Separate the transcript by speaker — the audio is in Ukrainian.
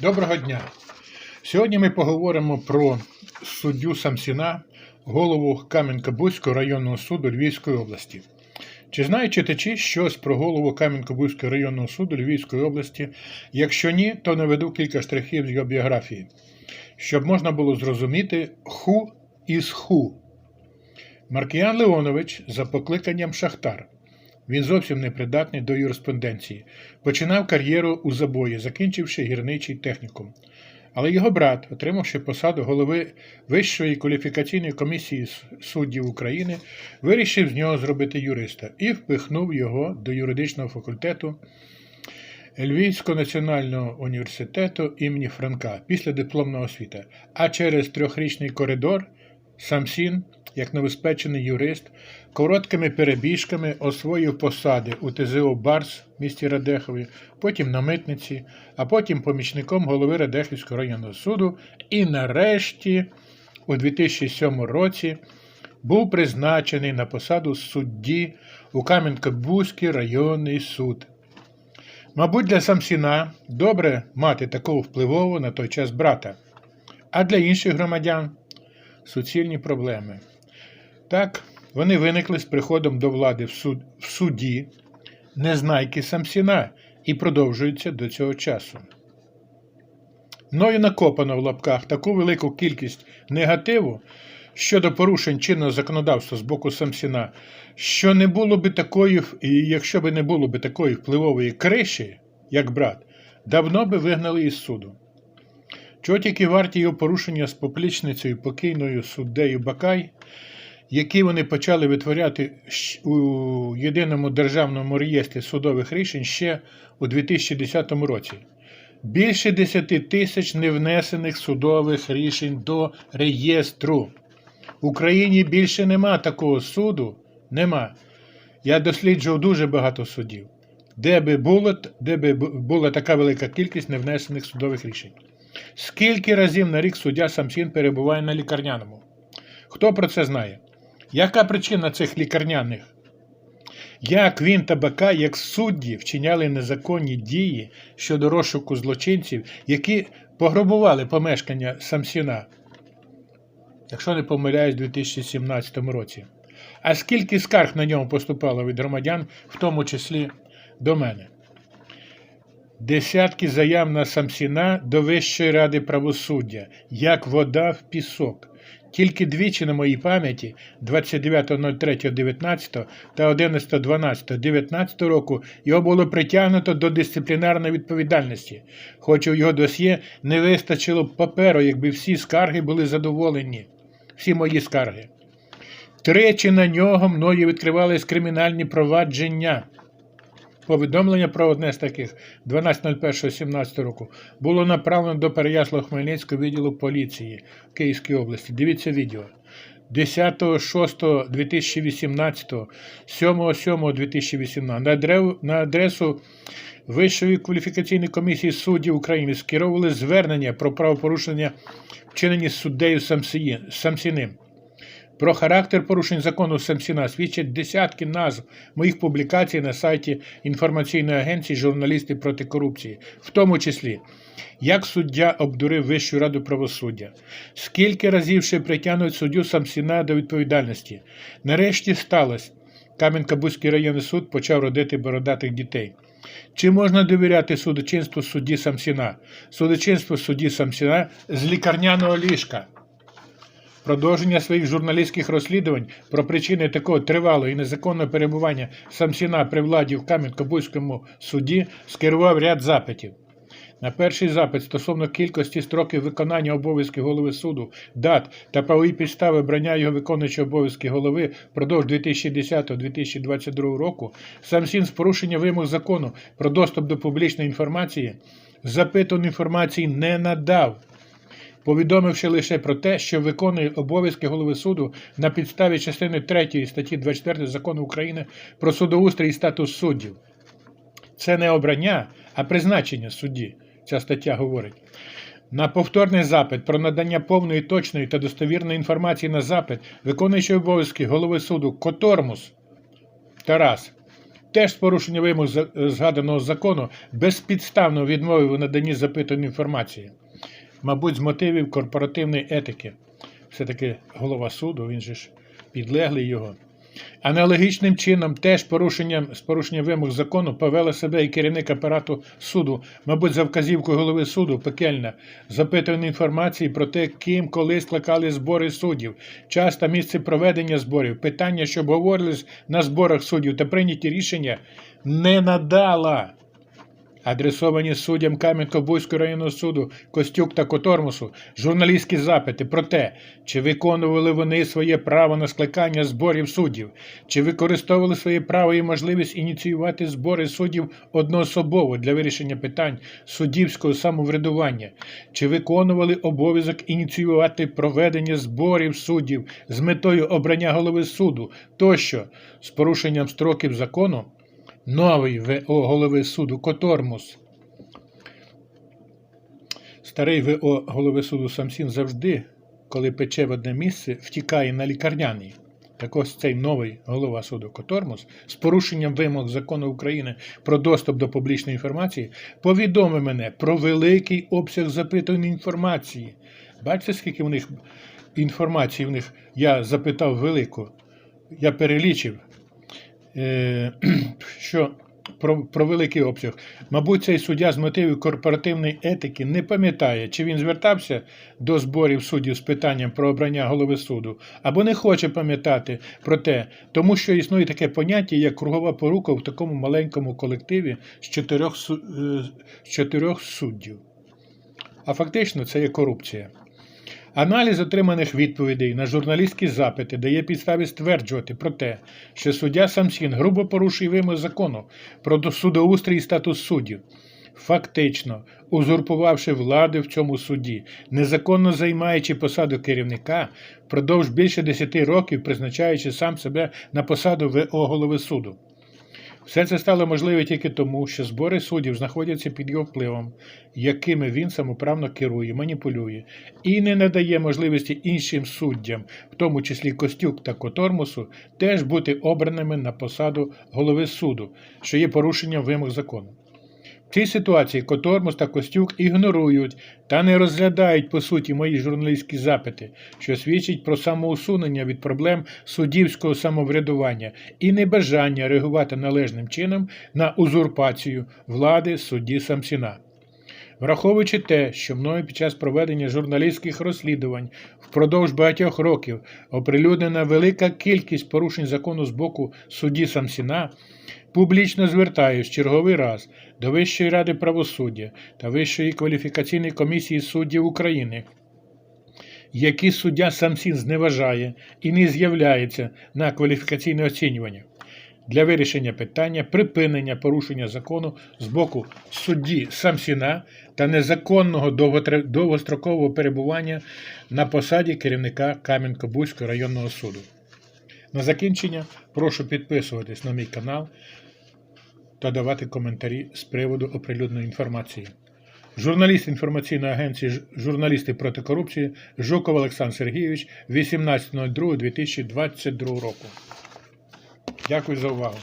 Speaker 1: Доброго дня! Сьогодні ми поговоримо про суддю Самсіна, голову Кам'янка-Бузького районного суду Львівської області. Чи знає читачі щось про голову Кам'янка-Бузького районного суду Львівської області? Якщо ні, то наведу кілька штрихів з його біографії, щоб можна було зрозуміти ху із ху. Маркіян Леонович за покликанням Шахтар. Він зовсім не придатний до юриспруденції. Починав кар'єру у забої, закінчивши гірничий технікум. Але його брат, отримавши посаду голови Вищої кваліфікаційної комісії суддів України, вирішив з нього зробити юриста і впихнув його до юридичного факультету Львівського національного університету імені Франка після дипломного освіти. А через трьохрічний коридор Самсін, як новоспечений юрист, короткими перебіжками освоїв посади у ТЗО Барс в місті Радехові, потім на митниці, а потім помічником голови Радехівського районного суду і нарешті у 2007 році був призначений на посаду судді у Кам'янка-Бузький районний суд. Мабуть, для Самсіна добре мати такого впливового на той час брата, а для інших громадян суцільні проблеми. Так, вони виникли з приходом до влади в, суд, в суді Незнайки Самсіна і продовжуються до цього часу. Мною накопано в лапках таку велику кількість негативу щодо порушень чинного законодавства з боку Самсіна, що не було би такої, якщо би не було би такої впливової криші, як брат, давно би вигнали із суду. Чого тільки варті його порушення з поплічницею покійною суддею Бакай, які вони почали витворяти у єдиному державному реєстрі судових рішень ще у 2010 році. Більше 10 тисяч невнесених судових рішень до реєстру. В Україні більше нема такого суду. Нема. Я досліджував дуже багато судів, де би було, де би була така велика кількість невнесених судових рішень. Скільки разів на рік суддя Самсін перебуває на лікарняному? Хто про це знає? Яка причина цих лікарняних? Як він та Бака, як судді, вчиняли незаконні дії щодо розшуку злочинців, які пограбували помешкання Самсіна, якщо не помиляюсь, у 2017 році. А скільки скарг на ньому поступало від громадян, в тому числі до мене? Десятки заяв на Самсіна до Вищої ради правосуддя, як вода в пісок. Тільки двічі на моїй пам'яті 29.03.19 та 11.12.19 року його було притягнуто до дисциплінарної відповідальності, хоч у його досьє не вистачило б паперу, якби всі скарги були задоволені, всі мої скарги. Тричі на нього мною відкривались кримінальні провадження. Повідомлення про одне з таких 12.01.17 року було направлено до Переяслава Хмельницького відділу поліції Київської області. Дивіться відео. 10.06.2018, 7.07.2018 на адресу Вищої кваліфікаційної комісії суддів України скеровували звернення про правопорушення, вчинені суддею Самсіним. Про характер порушень закону Самсіна свідчать десятки назв моїх публікацій на сайті інформаційної агенції Журналісти проти корупції, в тому числі як суддя обдурив Вищу раду правосуддя, скільки разів ще притягнуть суддю Самсіна до відповідальності. Нарешті сталося. Кам'янка-Бузький районний суд почав родити бородатих дітей. Чи можна довіряти судочинству судді Самсіна? Судочинство судді Самсіна з лікарняного ліжка. Продовження своїх журналістських розслідувань про причини такого тривалого і незаконного перебування Самсіна при владі в Кам'янко-Бузькому суді скерував ряд запитів. На перший запит стосовно кількості строків виконання обов'язків голови суду, дат та правові підстави обрання його виконуючого обов'язки голови впродовж 2010-2022 року Самсін з порушення вимог закону про доступ до публічної інформації запитану інформації не надав повідомивши лише про те, що виконує обов'язки голови суду на підставі частини 3 статті 24 закону України про судоустрій і статус суддів. Це не обрання, а призначення судді. Ця стаття говорить. На повторний запит про надання повної, точної та достовірної інформації на запит, виконуючий обов'язки голови суду Котормус Тарас теж з порушення вимог згаданого закону безпідставно відмовив у наданні запитаної інформації, мабуть, з мотивів корпоративної етики. Все-таки голова суду, він же ж підлеглий його. Аналогічним чином, теж порушенням, з порушенням вимог закону повела себе і керівник апарату суду, мабуть, за вказівкою голови суду пекельна, запитування інформації про те, ким коли скликали збори суддів, час та місце проведення зборів, питання, що обговорились на зборах суддів та прийняті рішення, не надала. Адресовані суддям Кам'янко-Бузького районного суду Костюк та Котормусу журналістські запити про те, чи виконували вони своє право на скликання зборів суддів, чи використовували своє право і можливість ініціювати збори суддів одноособово для вирішення питань суддівського самоврядування, чи виконували обов'язок ініціювати проведення зборів суддів з метою обрання голови суду тощо з порушенням строків закону новий ВО голови суду Котормус. Старий ВО голови суду Самсін завжди, коли пече в одне місце, втікає на лікарняний. Так ось цей новий голова суду Котормус з порушенням вимог закону України про доступ до публічної інформації повідомив мене про великий обсяг запитаної інформації. Бачите, скільки в них інформації в них я запитав велику. Я перелічив що про, про великий обсяг. Мабуть, цей суддя з мотивів корпоративної етики не пам'ятає, чи він звертався до зборів суддів з питанням про обрання голови суду, або не хоче пам'ятати про те, тому що існує таке поняття, як кругова порука в такому маленькому колективі з чотирьох, е, з чотирьох суддів. А фактично це є корупція. Аналіз отриманих відповідей на журналістські запити дає підстави стверджувати про те, що суддя Самсін грубо порушує вимоги закону про судоустрій і статус суддів, фактично узурпувавши влади в цьому суді, незаконно займаючи посаду керівника, впродовж більше 10 років призначаючи сам себе на посаду ВО голови суду. Все це стало можливе тільки тому, що збори суддів знаходяться під його впливом, якими він самоправно керує, маніпулює, і не надає можливості іншим суддям, в тому числі Костюк та Котормусу, теж бути обраними на посаду голови суду, що є порушенням вимог закону. В ситуації Котормус та Костюк ігнорують та не розглядають по суті мої журналістські запити, що свідчить про самоусунення від проблем суддівського самоврядування і небажання реагувати належним чином на узурпацію влади судді Самсіна. Враховуючи те, що мною під час проведення журналістських розслідувань впродовж багатьох років оприлюднена велика кількість порушень закону з боку судді Самсіна, публічно звертаюсь черговий раз до Вищої ради правосуддя та Вищої кваліфікаційної комісії суддів України, які суддя Самсін зневажає і не з'являється на кваліфікаційне оцінювання для вирішення питання припинення порушення закону з боку судді Самсіна та незаконного довгострокового перебування на посаді керівника Кам'янко-Бузького районного суду. На закінчення прошу підписуватись на мій канал та давати коментарі з приводу оприлюдненої інформації. Журналіст інформаційної агенції «Ж- Журналісти проти корупції Жуков Олександр Сергійович 18.02.2022 року. Дякую за увагу.